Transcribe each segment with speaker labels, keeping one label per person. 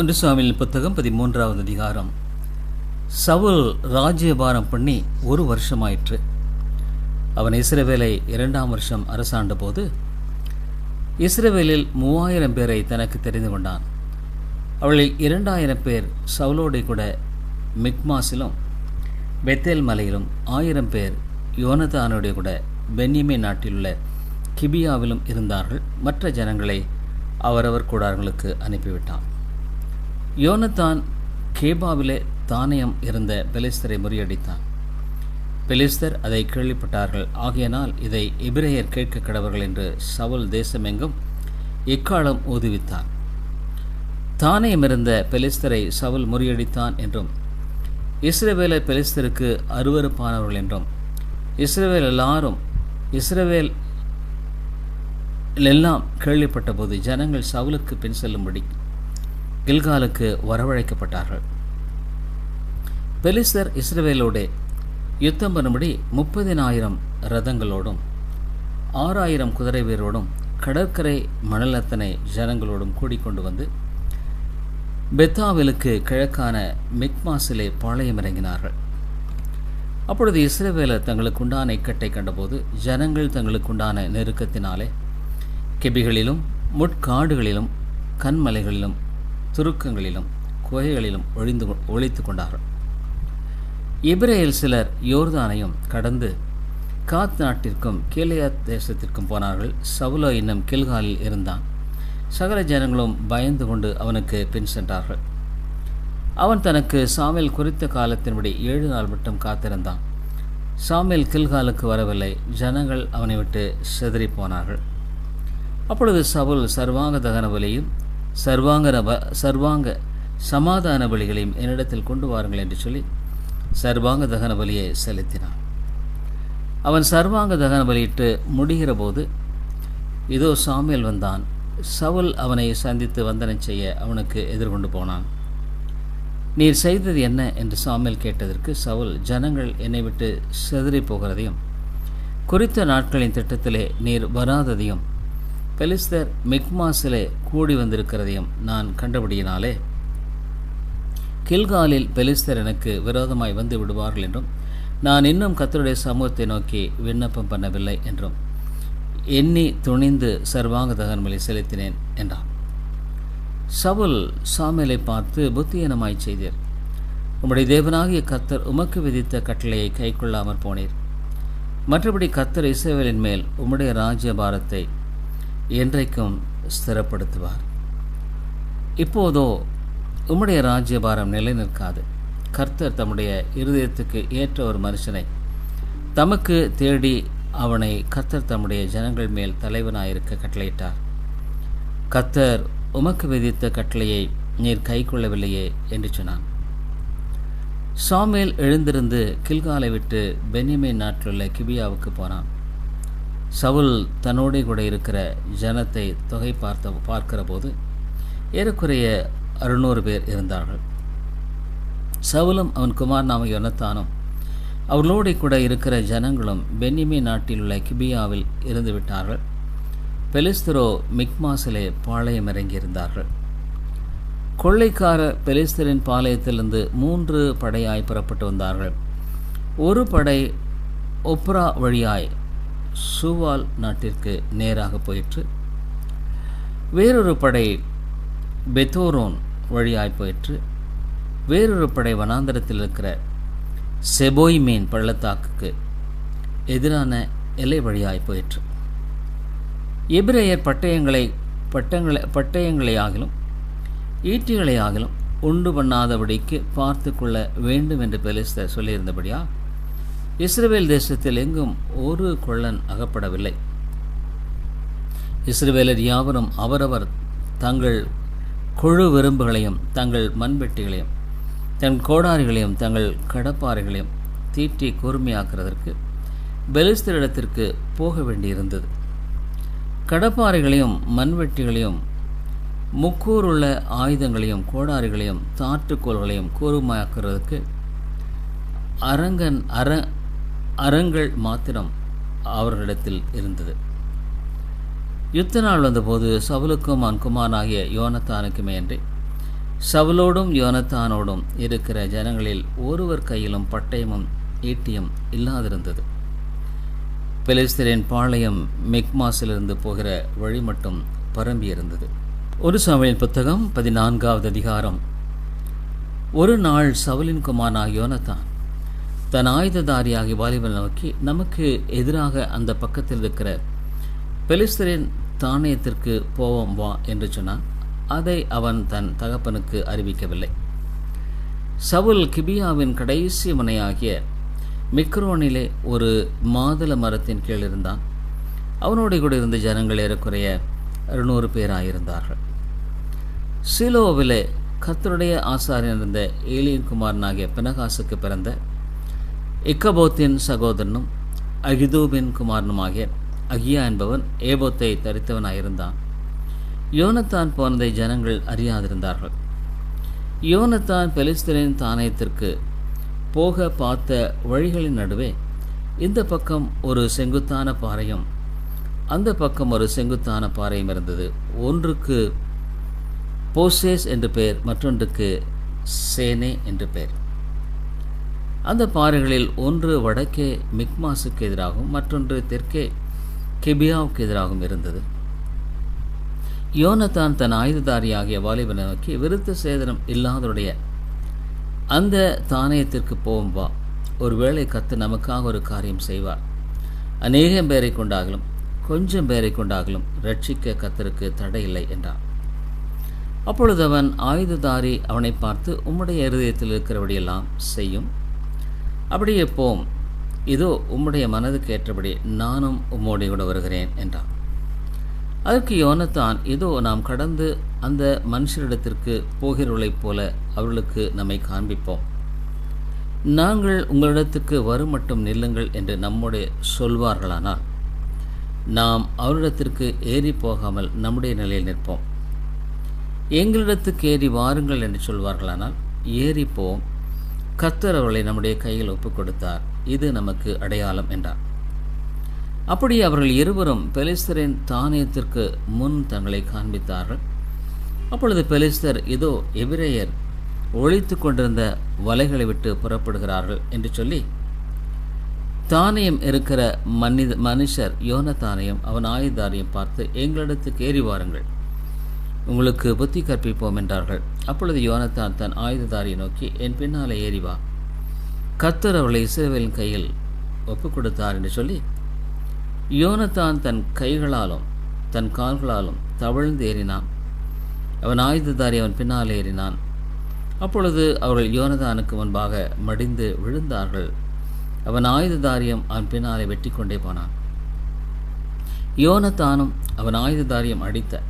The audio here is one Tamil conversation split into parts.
Speaker 1: ஒன்று சுவாமியின் புத்தகம் பதிமூன்றாவது அதிகாரம். சவுல் ராஜ்யபாரம் பண்ணி ஒரு வருஷமாயிற்று. அவன் இஸ்ரவேலை இரண்டாம் வருஷம் அரசாண்ட போது இஸ்ரவேலில் மூவாயிரம் பேரை தனக்கு தெரிந்து கொண்டான். அவளில் இரண்டாயிரம் பேர் சவுலோடு கூட மிக்மாஸிலும் பெத்தேல் மலையிலும் ஆயிரம் பேர் யோனதானுடைய கூட பென்யமே நாட்டிலுள்ள கிபியாவிலும் இருந்தார்கள். மற்ற ஜனங்களை அவரவர் கூடாரங்களுக்கு அனுப்பிவிட்டான். யோனத்தான் கேபாவிலே தானியம் இருந்த பெலிஸ்தரை முறியடித்தான். பெலிஸ்தர் அதை கேள்விப்பட்டார்கள். ஆகையினால் இதை எபிரேயர் கேட்க கடவர்கள் என்று சவுல் தேசமெங்கும் இக்காலம் ஊதுவித்தான். தானியம் இருந்த பெலிஸ்தரை சவுல் முறியடித்தான் என்றும் இஸ்ரேவேல பெலிஸ்தருக்கு அருவருப்பானவர்கள் என்றும் இஸ்ரவேல் எல்லாரும் இஸ்ரவேல் எல்லாம் கேள்விப்பட்டபோது ஜனங்கள் சவுலுக்கு பின் செல்லும்படி கில்காலுக்கு வரவழைக்கப்பட்டார்கள். பெலிஸ்தர் இஸ்ரவேலோடே யுத்தம் பண்ணும்படி முப்பதினாயிரம் ரதங்களோடும் ஆறாயிரம் குதிரை வீரோடும் கடற்கரை மணலத்தனை ஜனங்களோடும் கூடிக்கொண்டு வந்து பெத்தாவிலுக்கு கிழக்கான மிக்மாசிலே பாளையம் இறங்கினார்கள் அப்பொழுது இஸ்ரவேலர் தங்களுக்குண்டான இக்கட்டை கண்டபோது ஜனங்கள் தங்களுக்குண்டான நெருக்கத்தினாலே கெபிகளிலும் முட்காடுகளிலும் கண்மலைகளிலும் துருக்கங்களிலும் குகைகளிலும் ஒழிந்து ஒழித்து கொண்டார்கள் இப்ரேல் சிலர் யோர்தானையும் கடந்து காத் நாட்டிற்கும் கேலியா தேசத்திற்கும் போனார்கள். சவுலோ இன்னும் கில்காலில் இருந்தான். சகல ஜனங்களும் பயந்து கொண்டு அவனுக்கு பின் சென்றார்கள். அவன் தனக்கு சாமியல் குறித்த காலத்தின்படி ஏழு நாள் மட்டும் காத்திருந்தான். சாமியல் கில்காலுக்கு வரவில்லை. ஜனங்கள் அவனை விட்டு செதறி போனார்கள். அப்பொழுது சவுல் சர்வாங்க தகன பலியும் சர்வாங்க ப சர்வாங்க சமாதான பலிகளையும் என்னிடத்தில் கொண்டு வாருங்கள் என்று சொல்லி சர்வாங்க தகன பலியை செலுத்தினான். அவன் சர்வாங்க தகன பலியிட்டு முடிகிற போது இதோ சாமியல் வந்தான். சவுல் அவனை சந்தித்து வந்தனை செய்ய அவனுக்கு எதிர்கொண்டு போனான். நீர் செய்தது என்ன? என்று சாமியல் கேட்டதற்கு சவுல் ஜனங்கள் என்னை விட்டு செதறி போகிறதையும் குறித்த நாட்களின் திட்டத்திலே நீர் வராததையும் பெலிஸ்தர் மிக்மாஸிலே கூடி வந்திருக்கிறதையும் நான் கண்டபடியினாலே கில்காலில் பெலிஸ்தர் எனக்கு விரோதமாய் வந்து விடுவார்கள் என்றும் நான் இன்னும் கத்தருடைய சமூகத்தை நோக்கி விண்ணப்பம் பண்ணவில்லை என்றும் எண்ணி துணிந்து சர்வாங்க தகன்மலை செலுத்தினேன் என்றான். சவுல் சாமியலை பார்த்து புத்தியனமாய் செய்தீர்? உம்முடைய தேவனாகிய கத்தர் உமக்கு விதித்த கட்டளையை கைக்கொள்ளாமற் போனீர். மற்றபடி கத்தர் இசைவலின் மேல் உம்முடைய ராஜ்யபாரத்தை என்றைக்கும் ஸ்திரப்படுத்துவார். இப்போதோ உம்முடைய ராஜ்யபாரம் நிலை நிற்காது கர்த்தர் தம்முடைய இருதயத்துக்கு ஏற்ற ஒரு மனுஷனை தமக்கு தேடி அவனை கர்த்தர் தம்முடைய ஜனங்கள் மேல் தலைவனாயிருக்க கட்டளையிட்டார். கர்த்தர் உமக்கு விதித்த கட்டளையை நீர் கை கொள்ளவில்லையே என்று சொன்னான். சாமேல் எழுந்திருந்து கில்காலை விட்டு பென்யமின் நாட்டிலுள்ள கிபியாவுக்கு போனான். சவுல் தன்னோடே கூட இருக்கிற ஜனத்தை தொகை பார்த்த பார்க்கிற போது ஏறக்குறைய அறுநூறு பேர் இருந்தார்கள். சவுலும் அவன் குமார் நாம யொனத்தானும் அவர்களோடு கூட இருக்கிற ஜனங்களும் பென்னிமி நாட்டில் உள்ள கிபியாவில் இருந்து விட்டார்கள். பெலிஸ்தரோ மிக்மாசிலே பாளையம் இறங்கியிருந்தார்கள் கொள்ளைக்கார பெலிஸ்தரின் பாளையத்திலிருந்து மூன்று படையாய் புறப்பட்டு வந்தார்கள். ஒரு படை ஒப்ரா வழியாய் சூவால் நாட்டிற்கு நேராக போயிற்று. வேறொரு படை பெத்தோரோன் வழியாய் போயிற்று. வேறொரு படை வனாந்தரத்தில் இருக்கிற செபோய் மீன் பள்ளத்தாக்குக்கு எதிரான எல்லை வழியாய் போயிற்று. எபிரேயர் பட்டயங்களை பட்டங்களை பட்டயங்களை ஆகிலும் ஈட்டிகளை ஆகிலும் உண்டு பண்ணாதபடிக்கு பார்த்து கொள்ள வேண்டும் என்று பெலிஸ்தர் சொல்லியிருந்தபடியா இஸ்ரேல் தேசத்தில் எங்கும் ஒரு கொள்ளன் அகப்படவில்லை. இஸ்ரேலர் யாவரும் அவரவர் தங்கள் குழு விரும்புகளையும் தங்கள் மண்வெட்டிகளையும் தன் கோடாரிகளையும் தங்கள் கடப்பாறைகளையும் தீட்டி கூர்மையாக்குறதற்கு பெலிஸ்தரிடத்திற்கு போக வேண்டியிருந்தது. கடப்பாறைகளையும் மண்வெட்டிகளையும் முக்கூறுள்ள ஆயுதங்களையும் கோடாரிகளையும் தாற்றுக்கோள்களையும் கூர்மையாக்குறதுக்கு அரங்கன் அர அறங்கள் மாத்திரம் அவர்களிடத்தில் இருந்தது. யுத்த நாள் வந்தபோது சவுலுக்கும் அன்குமானாகிய யோனத்தானுக்குமே அன்றி சவுலோடும் யோனத்தானோடும் இருக்கிற ஜனங்களில் ஒருவர் கையிலும் பட்டயமும் ஈட்டியும் இல்லாதிருந்தது. பெலிஸ்தரின் பாளையம் மெக்மாஸிலிருந்து போகிற வழி மட்டும் பரம்பியிருந்தது. ஒரு சமையல் புத்தகம் பதினான்காவது அதிகாரம். ஒரு நாள் சவுலின் குமாரனாக யோனத்தான் தன் ஆயுததாரியாகி வாலிபன் நோக்கி நமக்கு எதிராக அந்த பக்கத்தில் இருக்கிற பெலிஸ்தரின் தானியத்திற்கு போவோம் வா என்று சொன்னான். அதை அவன் தன் தகப்பனுக்கு அறிவிக்கவில்லை. சவுல் கிபியாவின் கடைசி முனையாகிய மிக்ரோனிலே ஒரு மாதுள மரத்தின் கீழ் இருந்தான். அவனோடு கூட இருந்த ஜனங்கள் ஏறக்குறைய இருநூறு பேராயிருந்தார்கள் சிலோவிலே கத்தருடைய ஆசாரியன் இருந்த ஏலியன் குமாரனாகிய பினகாசுக்கு பிறந்த இக்கபோத்தின் சகோதரனும் அகிதூபின் குமாரனுமாகிய அகியா என்பவன் ஏபோத்தை தரித்தவனாயிருந்தான். யோனத்தான் போனதை ஜனங்கள் அறியாதிருந்தார்கள். யோனத்தான் பெலிஸ்தரின் தானயத்திற்கு போக பார்த்த வழிகளின் நடுவே இந்த பக்கம் ஒரு செங்குத்தான பாறையும் அந்த பக்கம் ஒரு செங்குத்தான பாறையும் இருந்தது. ஒன்றுக்கு போசேஸ் என்று பெயர் மற்றொன்றுக்கு சேனே என்று பெயர். அந்த பாறைகளில் ஒன்று வடக்கே மிக்மாஸுக்கு எதிராகவும் மற்றொன்று தெற்கே கெபியாவுக்கு எதிராகவும் இருந்தது. யோனத்தான் தன் ஆயுததாரியாகிய வாலிபனை நோக்கி விருத்த சேதனம் இல்லாதவருடைய அந்த தானயத்திற்கு போவோம் வா. ஒருவேளை கத்து நமக்காக ஒரு காரியம் செய்வார். அநேகம் பேரை கொண்டாகலும் கொஞ்சம் பேரை கொண்டாகலும் ரட்சிக்க கத்தருக்கு தடையில்லை என்றான். அப்பொழுது அவன் ஆயுததாரி அவனை பார்த்து உம்முடைய இருதயத்தில் இருக்கிறபடியெல்லாம் செய்யும். அப்படியே போம் இதோ உம்முடைய மனதுக்கு ஏற்றபடி நானும் உம்மோடு கூட வருகிறேன் என்றான். அதற்கு யோனத்தான் இதோ நாம் கடந்து அந்த மனுஷரிடத்திற்கு போகிறவர்களைப் போல அவர்களுக்கு நம்மை காண்பிப்போம். நாங்கள் உங்களிடத்துக்கு வரும் மட்டும் நில்லுங்கள் என்று நம்முடைய சொல்வார்களானால் நாம் அவரிடத்திற்கு ஏறி போகாமல் நம்முடைய நிலையில் நிற்போம். எங்களிடத்துக்கு ஏறி வாருங்கள் என்று சொல்வார்களானால் ஏறி கத்தர் அவர்களை நம்முடைய கையில் ஒப்புக் கொடுத்தார் இது நமக்கு அடையாளம் என்றார். அப்படி அவர்கள் இருவரும் பெலிஸ்தரின் தானியத்திற்கு முன் தங்களை காண்பித்தார்கள். அப்பொழுது பெலிஸ்தர் இதோ எபிரேயர் ஒழித்து கொண்டிருந்த வலைகளை விட்டு புறப்படுகிறார்கள் என்று சொல்லி தானியம் இருக்கிற மனித மனுஷர் யோனத்தானையும் அவன் ஆயுதாரியம் பார்த்து எங்களிடத்துக்கு ஏறி வாருங்கள். உங்களுக்கு புத்தி கற்பிப்போம் என்றார்கள். அப்பொழுது யோனத்தான் தன் ஆயுததாரியை நோக்கி என் பின்னாலே ஏறி வா. கத்தர் அவளை இஸ்ரவேலின் கையில் ஒப்புக் கொடுத்தார் என்று சொல்லி யோனத்தான் தன் கைகளாலும் தன் கால்களாலும் தவழ்ந்து ஏறினான். அவன் ஆயுததாரி அவன் பின்னால் ஏறினான். அப்பொழுது அவர்கள் யோனதானுக்கு முன்பாக மடிந்து விழுந்தார்கள். அவன் ஆயுததாரியம் அவன் பின்னாலே வெட்டி கொண்டே போனான். யோனத்தானும் அவன் ஆயுததாரியம் அடித்த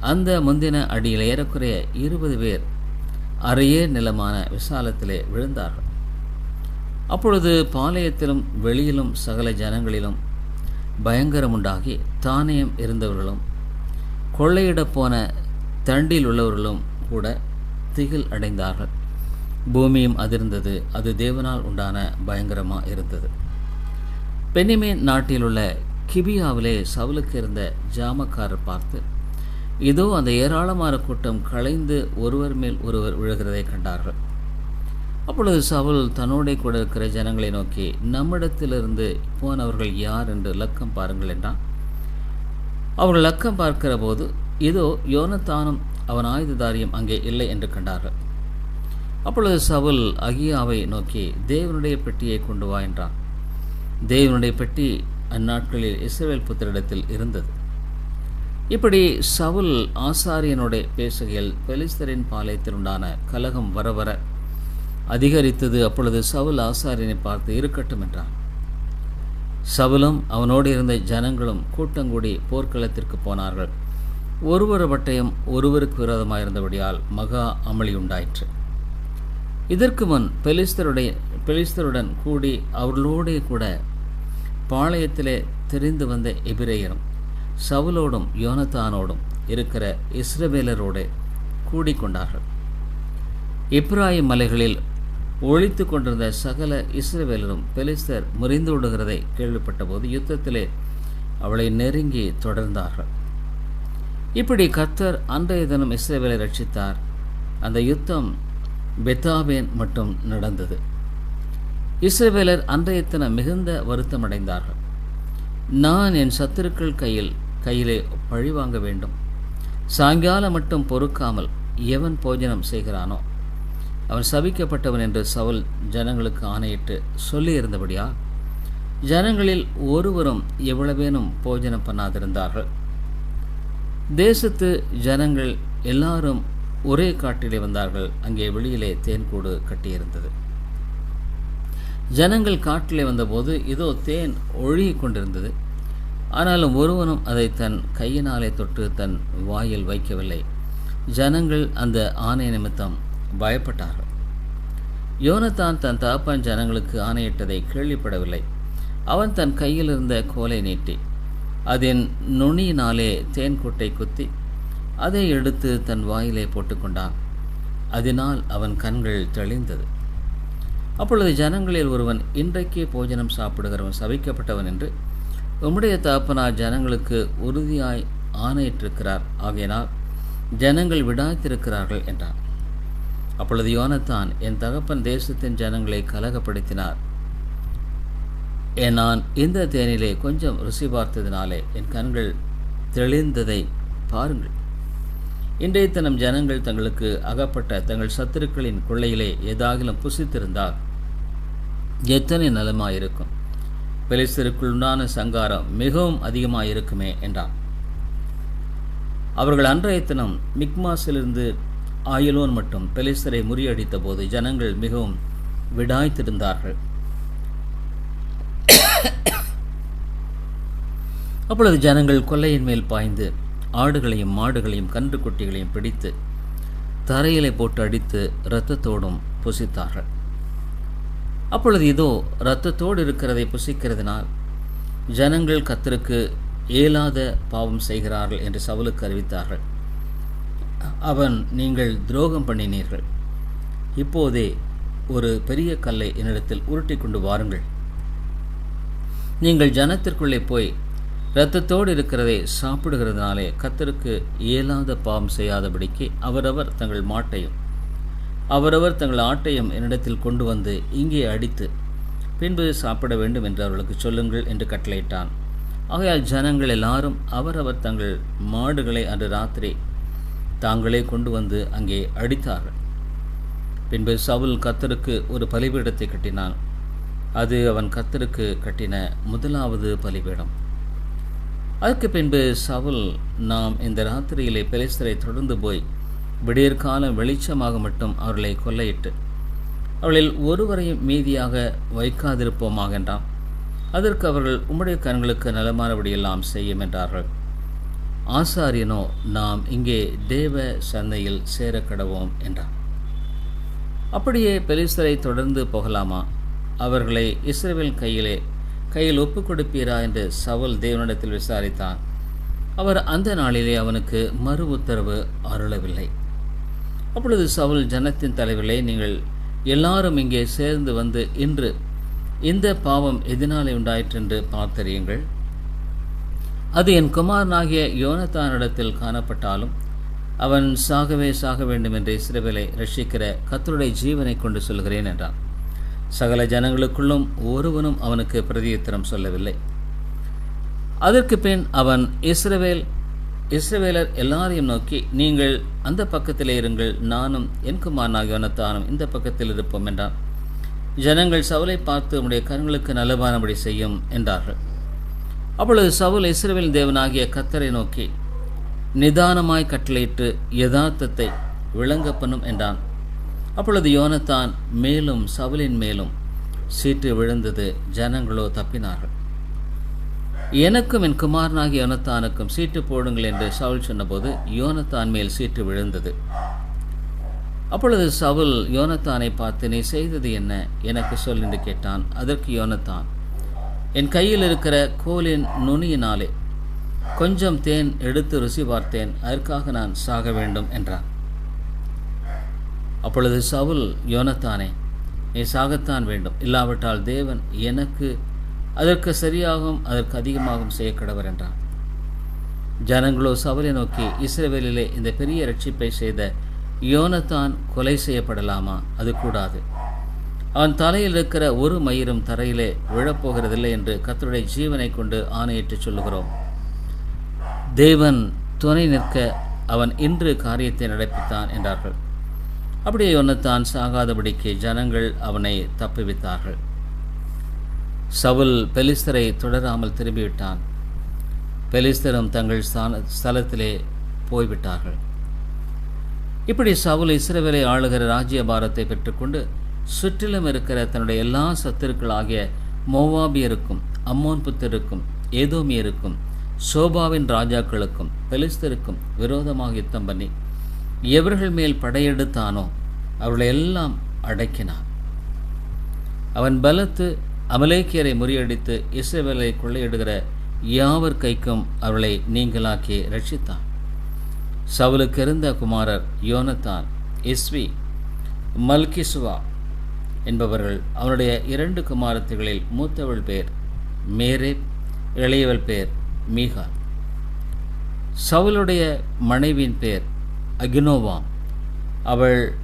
Speaker 1: அந்த முந்தின அடியில் ஏறக்குறைய இருபது பேர் அறையே நிலமான விசாலத்திலே விழுந்தார்கள். அப்பொழுது பாளையத்திலும் வெளியிலும் சகல ஜனங்களிலும் பயங்கரம் உண்டாகி தானியம் இருந்தவர்களும் கொள்ளையிடப் போன தண்டில் உள்ளவர்களும் கூட திகில் அடைந்தார்கள். பூமியும் அதிர்ந்தது அது தேவனால் உண்டான பயங்கரமாக இருந்தது. பெனிமேன் நாட்டில் உள்ள கிபியாவிலே சவுலுக்கு இருந்த ஜாமக்காரர் பார்த்து இதோ அந்த ஏராளமான கூட்டம் களைந்து ஒருவர் மேல் ஒருவர் விழுகிறதை கண்டார்கள். அப்பொழுது சவுல் தன்னோட கூட இருக்கிற ஜனங்களை நோக்கி நம்மிடத்திலிருந்து போனவர்கள் யார் என்று லக்கம் பாருங்கள் என்றான். அவர்கள் லக்கம் பார்க்கிற போது இதோ யோனத்தானும் அவன் ஆயுததாரியம் அங்கே இல்லை என்று கண்டார்கள். அப்பொழுது சவுல் அகியாவை நோக்கி தேவனுடைய பெட்டியை கொண்டு வா என்றான். தேவனுடைய பெட்டி அந்நாட்களில் இஸ்ரேல் புத்திரிடத்தில் இருந்தது. இப்படி சவுல் ஆசாரியனுடைய பேசுகையில் பெலிஸ்தரின் பாளையத்தில் உண்டான கலகம் வர வர அதிகரித்தது. அப்பொழுது சவுல் ஆசாரியனை பார்த்து இருக்கட்டும் என்றான். சவுலும் அவனோடு இருந்த ஜனங்களும் கூட்டங்கூடி போர்க்களத்திற்கு போனார்கள். ஒருவர் பட்டயம் ஒருவருக்கு விரோதமாயிருந்தபடியால் மகா அமளி உண்டாயிற்று. இதற்கு முன் பெலிஸ்தருடைய பெலிஸ்தருடன் கூடி அவர்களோடே கூட பாளையத்திலே தெரிந்து வந்த எபிரேயரும் சவுலோடும் யோனத்தானோடும் இருக்கிற இஸ்ரவேலரோடு கூடிக்கொண்டார்கள். இப்ராஹிம் மலைகளில் ஒழித்து கொண்டிருந்த சகல இஸ்ரவேலரும் பெலிஸ்தர் முறிந்து விடுகிறதை கேள்விப்பட்டபோது யுத்தத்திலே அவளை நெருங்கி தொடர்ந்தார்கள். இப்படி கத்தர் அன்றைய தினம் இஸ்ரவேலை ரட்சித்தார். அந்த யுத்தம் பெத்தாவேன் மட்டும் நடந்தது. இஸ்ரவேலர் அன்றைய தினம் மிகுந்த வருத்தம் அடைந்தார்கள் நான் என் சத்துருக்கள் கையில் கையிலே பழி வாங்க வேண்டும். சாயங்காலம் மட்டும் பொறுக்காமல் எவன் போஜனம் செய்கிறானோ அவன் சபிக்கப்பட்டவன் என்று சவுல் ஜனங்களுக்கு ஆணையிட்டு சொல்லியிருந்தபடியா ஜனங்களில் ஒருவரும் எவ்வளவேனும் போஜனம் பண்ணாதிருந்தார்கள். தேசத்து ஜனங்கள் எல்லாரும் ஒரே காட்டிலே வந்தார்கள். அங்கே வெளியிலே தேன்கூடு கட்டியிருந்தது. ஜனங்கள் காட்டிலே வந்தபோது இதோ தேன் ஒழுகி கொண்டிருந்தது. ஆனாலும் ஒருவனும் அதை தன் கையினாலே தொட்டு தன் வாயில் வைக்கவில்லை. ஜனங்கள் அந்த ஆணை நிமித்தம் பயப்பட்டார்கள். யோனத்தான் தன் தகப்பன் ஜனங்களுக்கு ஆணையிட்டதை கேள்விப்படவில்லை. அவன் தன் கையில் இருந்த கோலை நீட்டி அதன் நுனியினாலே தேன்கூட்டை குத்தி அதை எடுத்து தன் வாயிலே போட்டுக்கொண்டான். அதனால் அவன் கண்கள் தெளிந்தது. அப்பொழுது ஜனங்களில் ஒருவன் இன்றைக்கே போஜனம் சாப்பிடுகிறவன் சபிக்கப்பட்டவன் என்று உம்முடைய தகப்பனார் ஜனங்களுக்கு உறுதியாய் ஆணையிட்டிருக்கிறார். ஆகையினால் ஜனங்கள் விடாத்திருக்கிறார்கள் என்றான் அப்பொழுது யோனத்தான் என் தகப்பன் தேசத்தின் ஜனங்களை கலகப்படுத்தினார். நான் இந்த தேனிலே கொஞ்சம் ருசி பார்த்ததினாலே என் கண்கள் தெளிந்ததை பாருங்கள். இன்றைய தினம் ஜனங்கள் தங்களுக்கு அகப்பட்ட தங்கள் சத்துருக்களின் கொள்ளையிலே ஏதாகிலும் புசித்திருந்தால் எத்தனை நலமாயிருக்கும்? பெலிஸ்தருக்குள்ளான சங்காரம் மிகவும் அதிகமாக இருக்குமே என்றான். அவர்கள் அன்றைய தினம் மிக்மாஸிலிருந்து ஆயுலோன் மட்டும் பெலிஸ்தரை முறியடித்த போது ஜனங்கள் மிகவும் விடாய்த்திருந்தார்கள். அப்பொழுது ஜனங்கள் கொல்லையின் மேல் பாய்ந்து ஆடுகளையும் மாடுகளையும் கன்று குட்டிகளையும் பிடித்து தரையிலே போட்டு அடித்து இரத்தத்தோடும் புசித்தார்கள். அப்பொழுது இதோ இரத்தத்தோடு இருக்கிறதை புசிக்கிறதுனால் ஜனங்கள் கத்தருக்கு இயலாத பாவம் செய்கிறார்கள் என்று சவுலுக்கு அறிவித்தார்கள். அவன் நீங்கள் துரோகம் பண்ணினீர்கள். இப்போதே ஒரு பெரிய கல்லை என்னிடத்தில் உருட்டி கொண்டு வாருங்கள். நீங்கள் ஜனத்திற்குள்ளே போய் இரத்தத்தோடு இருக்கிறதை சாப்பிடுகிறதுனாலே கத்தருக்கு இயலாத பாவம் செய்யாதபடிக்கு அவரவர் தங்கள் மாட்டையும் அவரவர் தங்கள் ஆட்டையும் என்னிடத்தில் கொண்டு வந்து இங்கே அடித்து பின்பு சாப்பிட வேண்டும் என்று அவர்களுக்கு சொல்லுங்கள் என்று கட்டளையிட்டான். ஆகையால் ஜனங்கள் எல்லாரும் அவரவர் தங்கள் மாடுகளை அன்று ராத்திரி தாங்களே கொண்டு வந்து அங்கே அடித்தார்கள். பின்பு சவுல் கத்தருக்கு ஒரு பலிபீடத்தை கட்டினான். அது அவன் கத்தருக்கு கட்டின முதலாவது பலிபீடம். அதற்கு பின்பு சவுல் நாம் இந்த ராத்திரியிலே பெலிஸ்தரை தொடர்ந்து போய் விடியற்காலம் வெளிச்சமாக மட்டும் அவர்களை கொள்ளையிட்டு அவர்களில் ஒருவரையும் மீதியாக வைக்காதிருப்போமாக என்றான். அதற்கு அவர்கள் உம்முடைய கண்களுக்கு நலமானபடியெல்லாம் செய்யும் என்றார்கள். ஆசாரியனோ நாம் இங்கே தேவ சந்தையில் சேரக்கடவோம் என்றான். அப்படியே பெலிசரை தொடர்ந்து போகலாமா? அவர்களை இஸ்ரேல் கையிலே கையில் ஒப்புக் கொடுப்பீரா? என்று சவுல் தேவனிடத்தில் விசாரித்தான். அவர் அந்த நாளிலே அவனுக்கு மறு உத்தரவு அருளவில்லை. அப்பொழுது சவுல் ஜனத்தின் தலைவர்களே நீங்கள் எல்லாரும் இங்கே சேர்ந்து வந்து இன்று இந்த பாவம் எதினாலே உண்டாயிற்று என்று பார்த்தறியுங்கள். அது என் குமாரனாகிய யோனத்தானிடத்தில் காணப்பட்டாலும் அவன் சாகவே சாக வேண்டும் என்று இஸ்ரவேலை ரட்சிக்கிற கத்தருடைய ஜீவனை கொண்டு சொல்கிறேன் என்றான். சகல ஜனங்களுக்குள்ளும் ஒருவனும் அவனுக்கு பிரதியுத்தரம் சொல்லவில்லை. அதற்கு பின் அவன் இஸ்ரவேல் இஸ்ரவேலர் எல்லாரையும் நோக்கி நீங்கள் அந்த பக்கத்திலே இருங்கள் நானும் என் குமாரனாகிய யோனத்தானும் இந்த பக்கத்தில் இருப்போம் என்றான். ஜனங்கள் சவுலை பார்த்து உடைய கண்களுக்கு நலவானபடி செய்யும் என்றார்கள். அப்பொழுது சவுல் இஸ்ரவேல் தேவனாகிய கத்தரை நோக்கி நிதானமாய் கட்டளையிட்டு யதார்த்தத்தை விளங்க பண்ணும் என்றான். அப்பொழுது யோனத்தான் மேலும் சவுலின் மேலும் சீட்டு விழுந்தது ஜனங்களோ தப்பினார்கள். எனக்கும் என் குமாரனாகி யோனத்தானுக்கும் சீட்டு போடுங்கள் என்று சவுல் சொன்னபோது யோனத்தான் மேல் சீட்டு விழுந்தது. அப்பொழுது சவுல் யோனத்தானை பார்த்து நீ செய்தது என்ன? எனக்கு சொல் என்று கேட்டான். அதற்கு யோனத்தான் என் கையில் இருக்கிற கோலின் நுனியினாலே கொஞ்சம் தேன் எடுத்து ருசி பார்த்தேன். அதற்காக நான் சாக வேண்டும் என்றான். அப்பொழுது சவுல் யோனத்தானே நீ சாகத்தான் வேண்டும். இல்லாவிட்டால் தேவன் எனக்கு அதற்கு சரியாகவும் அதற்கு அதிகமாகவும் செய்ய கடவர் என்றான். ஜனங்களோ சவலை நோக்கி இஸ்ரேவேலிலே இந்த பெரிய ரட்சிப்பை செய்த யோனத்தான் கொலை செய்யப்படலாமா? அது கூடாது. அவன் தலையில் இருக்கிற ஒரு மயிரும் தரையிலே விழப்போகிறதில்லை என்று கத்தருடைய ஜீவனை கொண்டு ஆணையிட்டு சொல்லுகிறோம். தேவன் துணை நிற்க அவன் இன்று காரியத்தை நடப்பித்தான் என்றார்கள். அப்படியே யோனத்தான் சாகாதபடிக்கு ஜனங்கள் அவனை தப்புவித்தார்கள். சவுல் பெலிஸ்தரை தொடராமல் திரும்பிவிட்டான். பெலிஸ்தரும் தங்கள் ஸ்தான ஸ்தலத்திலே போய்விட்டார்கள். இப்படி சவுல் இஸ்ரவேலை ஆளுகிற ராஜ்யபாரத்தை பெற்றுக்கொண்டு சுற்றிலும் இருக்கிற தன்னுடைய எல்லா சத்துருக்களாகிய மோவாபியருக்கும் அம்மோன் புத்தருக்கும் ஏதோமியருக்கும் சோபாவின் ராஜாக்களுக்கும் பெலிஸ்தருக்கும் விரோதமாக யுத்தம் பண்ணி எவர்கள் மேல் படையெடுத்தானோ அவர்களை எல்லாம் அடக்கினான். அவன் பலத்து அமலேக்கியரை முறியடித்து இசைவேலை கொள்ளையிடுகிற யாவர் கைக்கும் அவளை நீங்களாக்கி ரட்சித்தான் சவுலுக்கு இருந்த குமாரர் யோனத்தான் இஸ்வி மல்கிசுவா என்பவர்கள் அவனுடைய இரண்டு குமாரத்துகளில் மூத்தவள் பேர் மேரே இளையவள் பேர் மீகா. சவுலுடைய மனைவியின் பேர் அகினோவாம். அவள்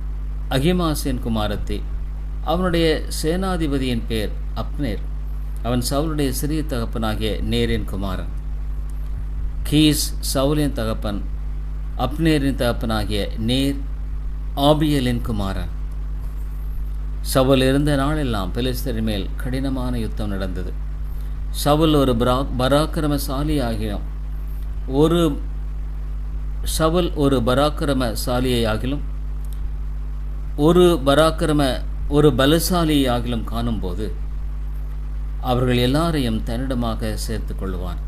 Speaker 1: அகிமாசின் குமாரத்தி. அவனுடைய சேனாதிபதியின் பேர் அப்னேர். அவன் சவுலுடைய சிறிய தகப்பனாகிய நேரின் குமாரன். கீஸ் சவுலின் தகப்பன் அப்னேரின் தகப்பனாகிய நேர் ஆபியலின் குமாரன். சவுல் இருந்த நாளெல்லாம் பெலிஸ்தரின் மேல் கடினமான யுத்தம் நடந்தது. சவுல் ஒரு பிரா பராக்கிரமசாலியாகியும் ஒரு சவுல் ஒரு பராக்கிரமசாலியாகிலும் ஒரு பராக்கிரம ஒரு பலசாலியாகிலும் காணும்போது அவர்கள் எல்லாரையும் தன்னிடமாக சேர்த்துக் கொள்வான்